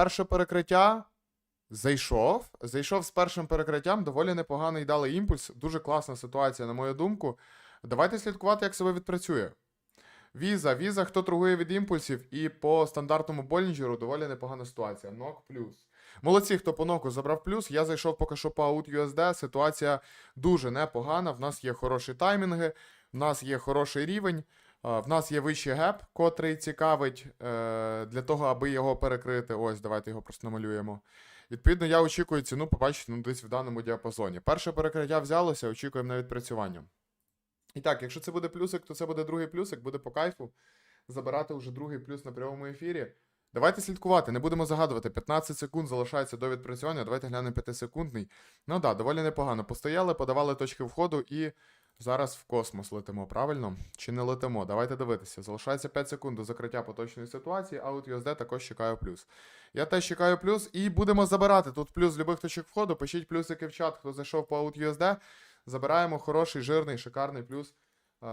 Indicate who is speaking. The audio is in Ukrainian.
Speaker 1: перше перекриття. Зайшов. Зайшов з першим перекриттям, доволі непоганий дали імпульс. Дуже класна ситуація, на мою думку. Давайте слідкувати, як себе відпрацює. Віза, віза, хто торгує від імпульсів, і по стандартному Болінджеру доволі непогана ситуація. Нок плюс. Молодці, хто по ноку забрав плюс. Я зайшов поки що по аут USD. Ситуація дуже непогана. В нас є хороші таймінги, в нас є хороший рівень. А, В нас є вищий геп, котрий цікавить е, для того, аби його перекрити. Ось, давайте його просто намалюємо. Відповідно, я очікую ціну побачити ну, десь в даному діапазоні. Перше перекриття взялося, очікуємо на відпрацювання. І так, якщо це буде плюсик, то це буде другий плюсик, буде по кайфу. Забирати вже другий плюс на прямому ефірі. Давайте слідкувати, не будемо загадувати. 15 секунд залишається до відпрацювання. Давайте глянемо 5-секундний. Ну так, да, доволі непогано. Постояли, подавали точки входу і зараз в космос летимо, правильно? Чи не летимо? Давайте дивитися. Залишається 5 секунд до закриття поточної ситуації, а от USD також чекаю плюс. Я теж чекаю плюс і будемо забирати. Тут плюс з любих точок входу. Пишіть плюсики в чат, хто зайшов по out USD. Забираємо хороший, жирний, шикарний плюс. е,